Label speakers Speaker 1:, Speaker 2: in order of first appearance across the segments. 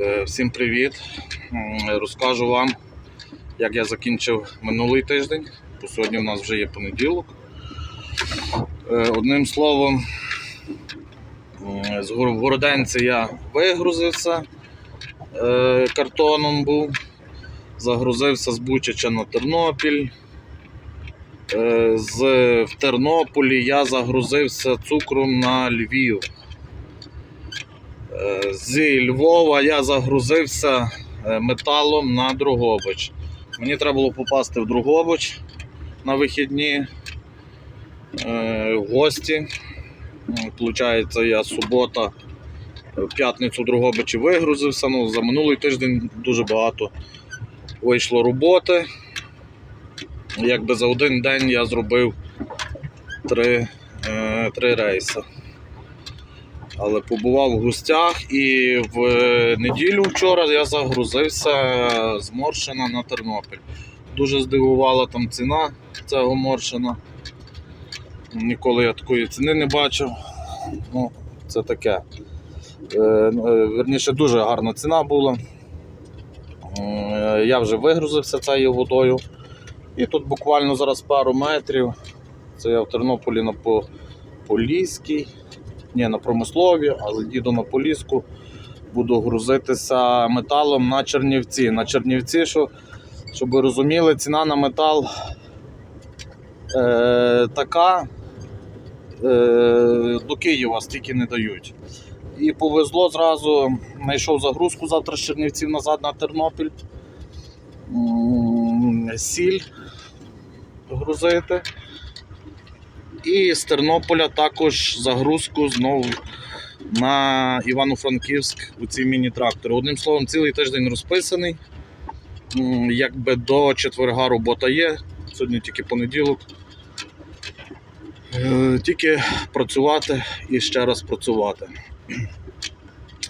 Speaker 1: Е, Всім привіт! Розкажу вам, як я закінчив минулий тиждень, бо сьогодні у нас вже є понеділок. Е, Одним словом, з Городенці я вигрузився, е, картоном був, загрузився з Бучача на Тернопіль. З, в Тернополі я загрузився цукром на Львів. Е, З Львова я загрузився е, металом на Другобич. Мені треба було попасти в Другобич на вихідні е, в гості. Получається, я субота, е, в п'ятницю Другобичі вигрузився. Ну, за минулий тиждень дуже багато вийшло роботи. Якби за один день я зробив три, е, три рейси але побував в гостях і в неділю вчора я загрузився з Моршина на Тернопіль. Дуже здивувала там ціна цього Моршина. Ніколи я такої ціни не бачив. Ну, це таке. Е, е, Верніше, дуже гарна ціна була. Е, Я вже вигрузився цією водою. І тут буквально зараз пару метрів. Це я в Тернополі на Поліській. Ні, на промислові, але їду на Поліску. Буду грузитися металом на Чернівці. На Чернівці, що, щоб ви розуміли, ціна на метал е, така. Е, до Києва стільки не дають. І повезло зразу, знайшов загрузку завтра з Чернівців назад на Тернопіль. Сіль грузити. І з Тернополя також загрузку знову на Івано-Франківськ у ці міні-трактори. Одним словом, цілий тиждень розписаний. Якби до четверга робота є. Сьогодні тільки понеділок. Е, Тільки працювати і ще раз працювати.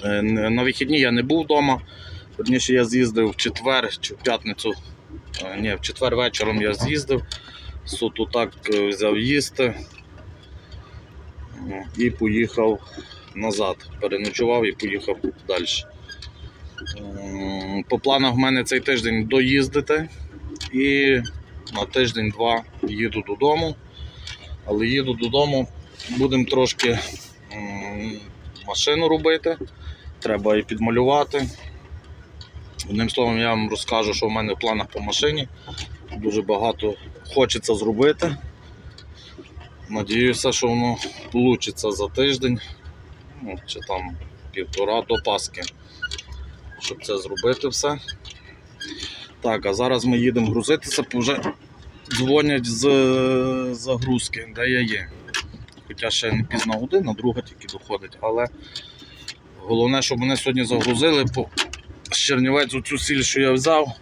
Speaker 1: Е, На вихідні я не був вдома. Верніше я з'їздив в четвер чи в п'ятницю. Е, Ні, в четвер вечором я з'їздив. Суто так е, взяв їсти і поїхав назад. Переночував і поїхав далі. По планах в мене цей тиждень доїздити і на тиждень-два їду додому. Але їду додому, будемо трошки машину робити, треба і підмалювати. Одним словом, я вам розкажу, що в мене в планах по машині. Дуже багато хочеться зробити. Надіюся, що воно вийде за тиждень, ну, чи там півтора до Пасхи, щоб це зробити все. Так, а зараз ми їдемо грузитися, бо вже дзвонять з загрузки, де я є. Хоча ще не пізна година, друга тільки доходить, але головне, щоб мене сьогодні загрузили, з Чернівець оцю сіль, що я взяв.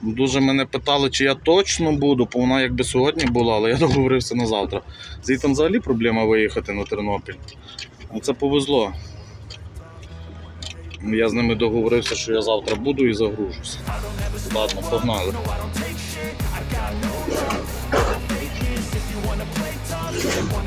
Speaker 1: Дуже мене питали, чи я точно буду, бо вона якби сьогодні була, але я договорився на завтра. Звідти взагалі проблема виїхати на Тернопіль. Ну, Це повезло. Я з ними договорився, що я завтра буду і загружуся. Ладно, погнали.
Speaker 2: Everything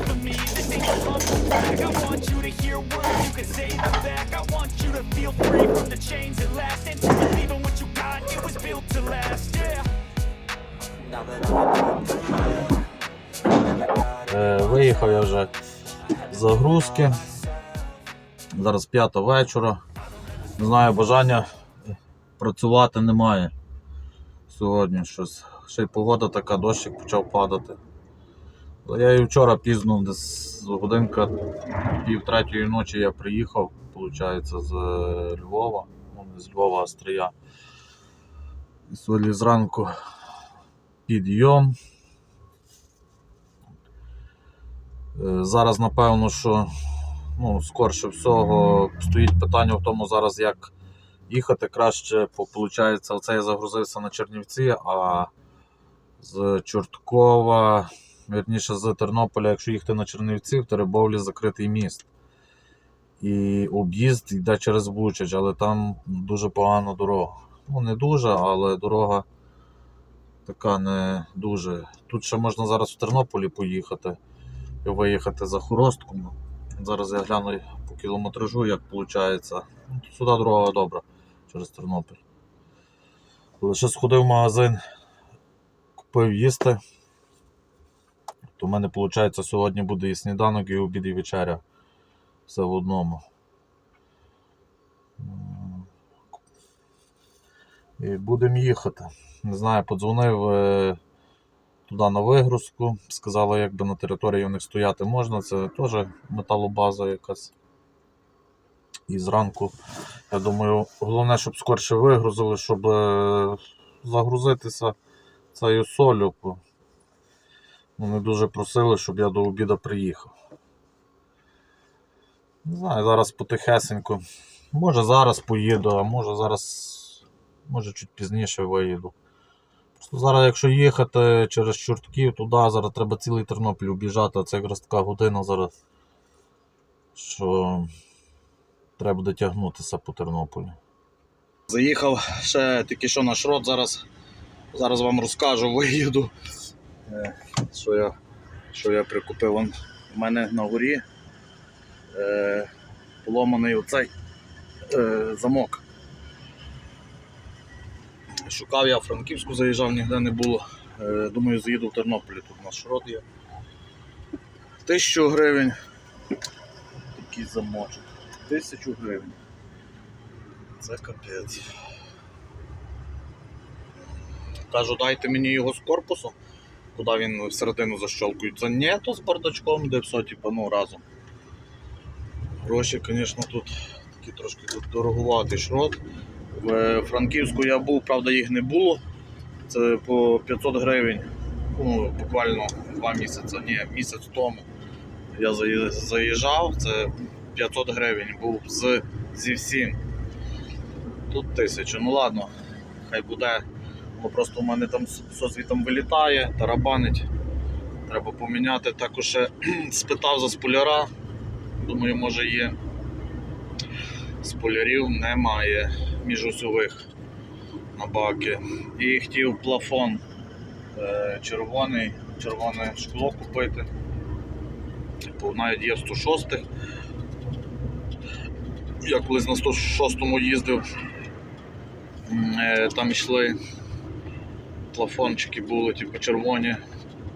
Speaker 2: of me, this ain't your humble brag I want you to hear words, you can say them back I want you to feel free from the chains that last And to believe in what you got, it was built to last, yeah Now that
Speaker 1: Е, Виїхав я вже з загрузки. Зараз п'ята вечора. Не знаю, бажання працювати немає. Сьогодні щось. Ще й погода така, дощик почав падати. Я і вчора пізно, десь годинка пів третьої ночі я приїхав, виходить, з Львова. Ну, не з Львова, а з. І сьогодні зранку підйом. Е, Зараз, напевно, що ну, скорше всього стоїть питання в тому зараз, як їхати краще, виходить, оце я загрузився на Чернівці, а з Чорткова, вірніше з Тернополя, якщо їхати на Чернівці, в Теребовлі закритий міст. І об'їзд йде через Бучач, але там дуже погана дорога. Ну, не дуже, але дорога така не дуже. Тут ще можна зараз в Тернополі поїхати і виїхати за Хоростком. Зараз я гляну по кілометражу, як виходить. Ну, Сюди дорога добра через Тернопіль. Лише сходив в магазин, купив їсти. То в мене виходить сьогодні буде і сніданок, і обід, і вечеря. Все в одному. І будемо їхати. Не знаю, подзвонив е, туди на вигрузку. Сказали, якби на території у них стояти можна. Це теж металобаза якась. І зранку, я думаю, головне, щоб скорше вигрузили, щоб е, загрузитися цією солью. Вони дуже просили, щоб я до обіду приїхав. Не знаю, зараз потихесенько. Може зараз поїду, а може зараз, може чуть пізніше виїду. Просто зараз, якщо їхати через Чортків туди, зараз треба цілий Тернопіль об'їжджати, а це якраз така година зараз, що треба буде тягнутися по Тернополю. Заїхав ще тільки що на шрот, зараз, зараз вам розкажу, виїду. Е, Що я, що я прикупив. Вон у мене на горі е, поломаний оцей е, замок. Шукав я Франківську, заїжджав, ніде не було. Е, думаю, заїду в Тернополі, тут у нас шрот є. Тисячу гривень. Такий замочок. Тисячу гривень. Це капець. Кажу, дайте мені його з корпусом, куди він всередину защолкується. Ні, то з бардачком, де все, типу, ну, разом. Гроші, звісно, тут такі трошки дороговатий шрот. В Франківську я був, правда, їх не було. Це по 500 гривень. Ну, буквально два місяці, ні, місяць тому. Я заїжджав, це 500 гривень був з, зі всім. Тут тисяча. Ну ладно, хай буде. Бо просто у мене там все звітом вилітає, тарабанить. Треба поміняти. Також спитав за споляра. Думаю, може є. Сполярів немає міжусьових на баки. І хотів плафон е, червоний, червоне шкло купити. Типу, навіть є в 106 Я колись на 106-му їздив, е, там йшли плафончики були, типу червоні.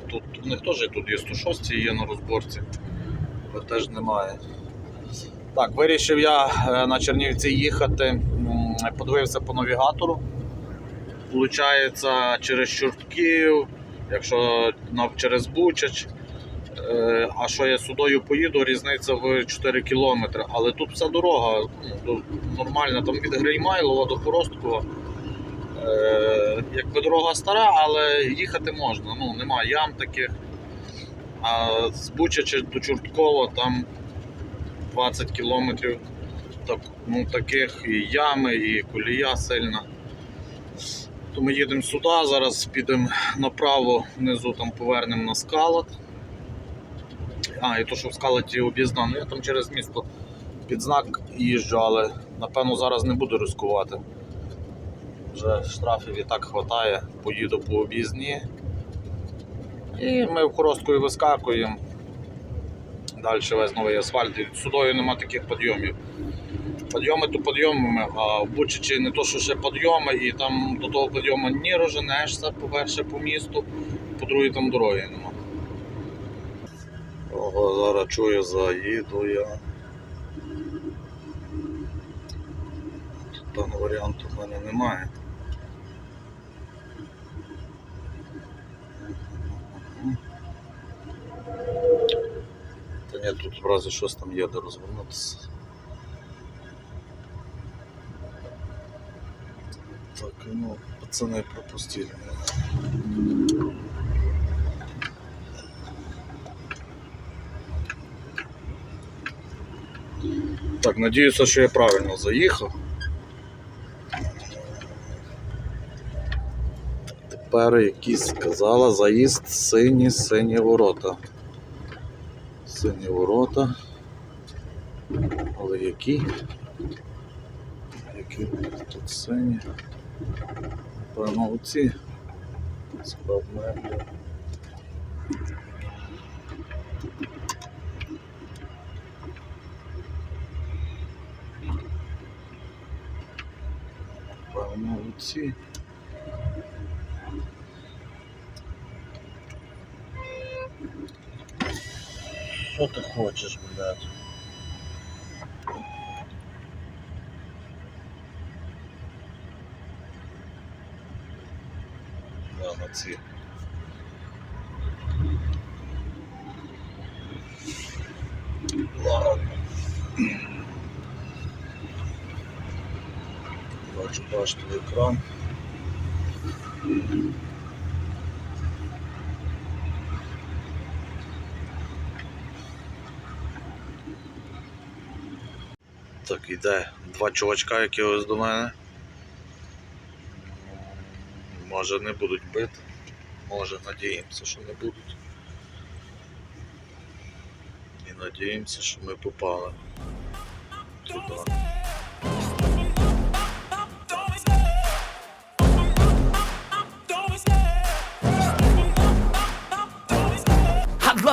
Speaker 1: Тут у них теж тут є 106 є на розборці, але теж немає. Так, вирішив я е, на Чернівці їхати, подивився по навігатору. Получається через Чортків, якщо через Бучач. Е, А що я сюдою поїду, різниця в 4 кілометри. Але тут вся дорога ну, нормальна, там від Греймайлова до Поросткова. Е, Якби дорога стара, але їхати можна. Ну, немає ям таких. А з Бучача до Чорткова там 20 кілометрів так, ну, таких і ями, і колія сильна. То ми їдемо сюди, зараз підемо направо, внизу там повернемо на скалат. А, і то, що в скалаті об'їзна, ну я там через місто під знак їжджу, але напевно зараз не буду ризикувати. Вже штрафів і так вистачає, поїду по об'їзні. І ми в Хоросткові вискакуємо. Далі весь новий асфальт. І Сюдою нема таких підйомів. Підйоми то підйомами, а в Бучичі не то, що ще підйоми, і там до того підйому ні розженешся, по-перше, по місту, по-друге, там дороги нема. Ого, зараз чую, заїду я. Даного варіанту в мене немає. Ні, тут в разі щось там є де розвернутися. Так, ну, пацаны пропустили. Так, надіюся, що я правильно заїхав. Тепер якісь сказала заїзд сині сині Сині ворота. Але які? Які тут сині? Певно, оці. Складне. Певно, оці. Что ты хочешь, блядь? Да, на цвет. Ладно. Ваш паштовый экран. Так, іде два чувачка, які ось до мене. Може не будуть бити. Може, надіємося, що не будуть. І надіємося, що ми попали. Туди.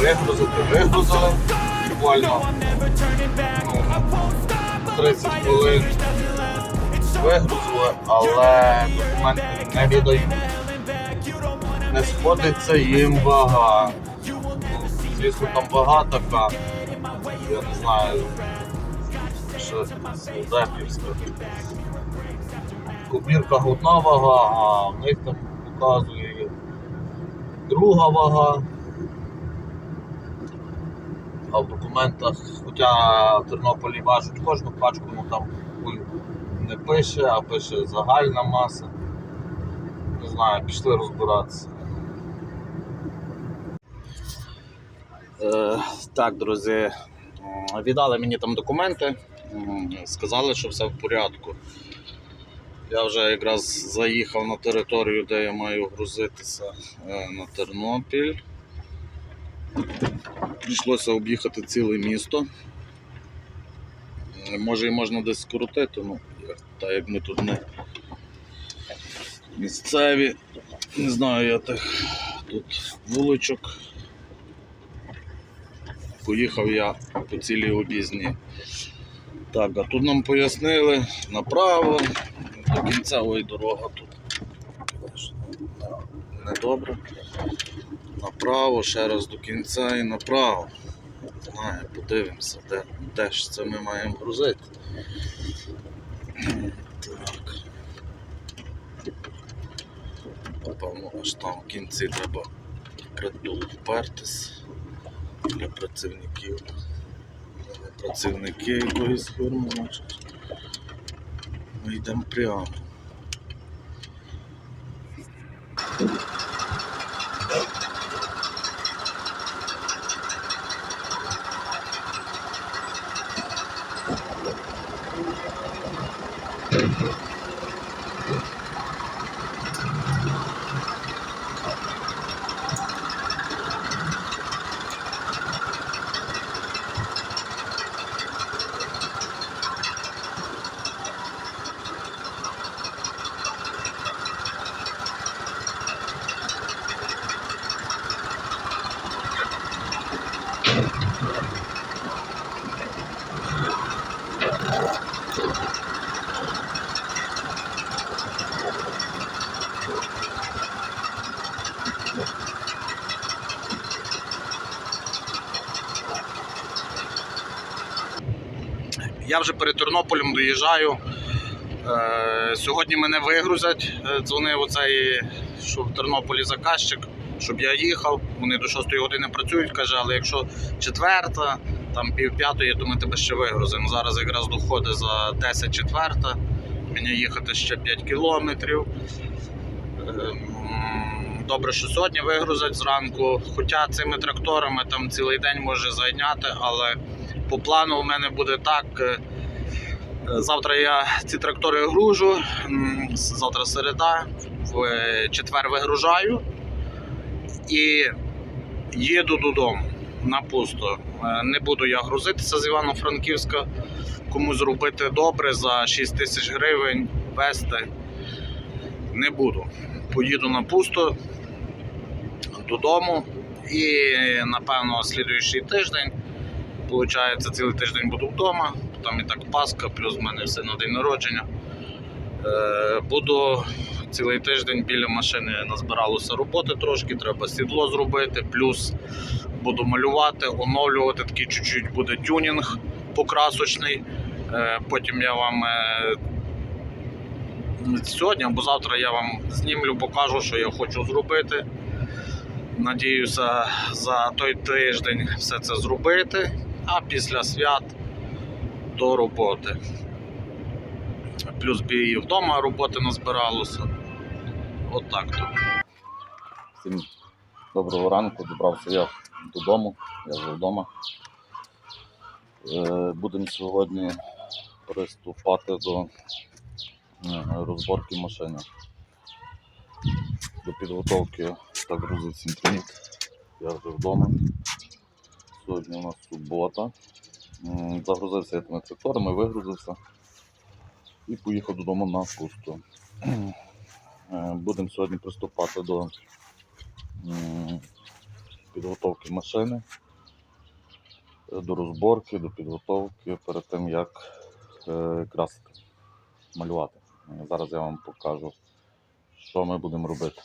Speaker 1: Вигрузити, вигрузили. Буквально ну, 30 хвилин вигрузили, але документи не віддають. Не сходиться їм вага. Звісно, там вага така. Я не знаю, що Зепівська. Кубірка одна вага, а в них там показує друга вага. А в документах, хоча в Тернополі важуть кожну пачку, ну там не пише, а пише загальна маса. Не знаю, пішли розбиратися. Е, так, друзі, віддали мені там документи, сказали, що все в порядку. Я вже якраз заїхав на територію, де я маю грузитися е, на Тернопіль. Прийшлося об'їхати ціле місто. Е, Може і можна десь скоротити, ну, так як ми тут не місцеві. Не знаю я тих тут вуличок. Поїхав я по цілій об'їзні. Так, а тут нам пояснили направо, до кінцевої дорога тут. Недобре. Направо, ще раз до кінця і направо. Не Знаю, подивимося, де, де ж це ми маємо грузити. Так. напевно, аж там в кінці треба притул впертись для працівників. Не працівники якоїсь фірми, значить. Ми йдемо прямо. Я вже перед Тернополем доїжджаю. Е, сьогодні мене вигрузять. Е, Дзвонив оцей, що в Тернополі заказчик, щоб я їхав. Вони до 6 години працюють, каже, але якщо четверта, там пів п'ятої, то ми тебе ще вигрузимо. Зараз якраз доходить за 10 четверта. Мені їхати ще 5 кілометрів. Ем, Добре, що сьогодні вигрузять зранку. Хоча цими тракторами там цілий день може зайняти, але по плану у мене буде так. е, Завтра я ці трактори гружу. Завтра середа, в е, четвер вигружаю і їду додому на пусто. Е, Не буду я грузитися з Івано-Франківська. Кому зробити добре за 6 тисяч гривень вести. Не буду. Поїду на пусто додому і напевно слідуючий тиждень. Получається, цілий тиждень буду вдома, там і так Пасха, плюс в мене все на день народження. Е, буду цілий тиждень біля машини назбиралося роботи трошки, треба сідло зробити, плюс буду малювати, оновлювати, такий чуть-чуть буде тюнінг покрасочний. Е, потім я вам е, сьогодні або завтра я вам знімлю, покажу, що я хочу зробити. Надіюся, за той тиждень все це зробити, а після свят до роботи. Плюс і вдома роботи назбиралося. От так то.
Speaker 3: Всім доброго ранку, добрався я додому, я вже вдома. Е, Будемо сьогодні приступати до е, розборки машини. До підготовки так грузиться інтернет. Я вже вдома. Сьогодні у нас субота. Загрузився я тими тракторами, вигрузився і поїхав додому на пусто. Е, Будемо сьогодні приступати до підготовки машини, до розборки, до підготовки перед тим, як е, красити, малювати. Зараз я вам покажу, що ми будемо робити.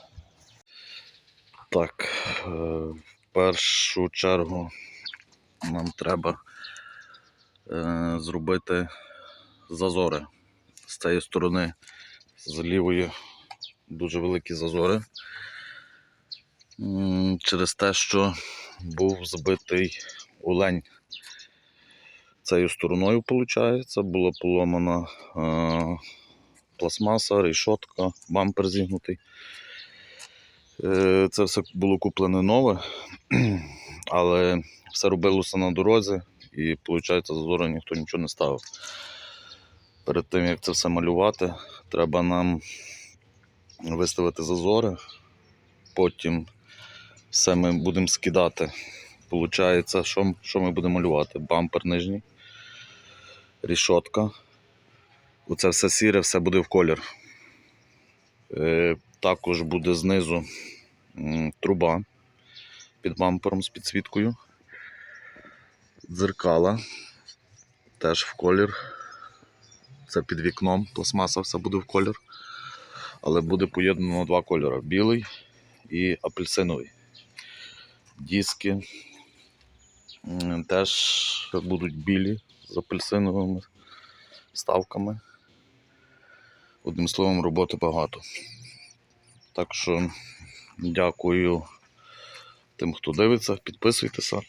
Speaker 1: Так, е, в першу чергу нам треба е, зробити зазори з цієї сторони, з лівої дуже великі зазори. Через те, що був збитий олень цією стороною, виходить, була поломана е, пластмаса, решотка, бампер зігнутий. Е, Це все було куплене нове, але все робилося на дорозі і, виходить, зазору ніхто нічого не ставив. Перед тим, як це все малювати, треба нам виставити зазори, потім все ми будемо скидати. Получається, що, що ми будемо малювати? Бампер нижній, рішотка. Оце все сіре, все буде в колір. Е, також буде знизу труба під бампером з підсвіткою. Дзеркала теж в колір. Це під вікном, пластмаса все буде в колір. Але буде поєднано два кольори: білий і апельсиновий. Диски теж будуть білі з апельсиновими ставками. Одним словом, роботи багато. Так що дякую тим, хто дивиться, підписуйтеся.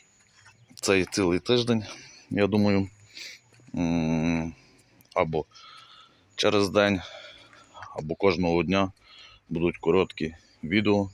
Speaker 1: Цей цілий тиждень, я думаю, або через день, або кожного дня будуть короткі відео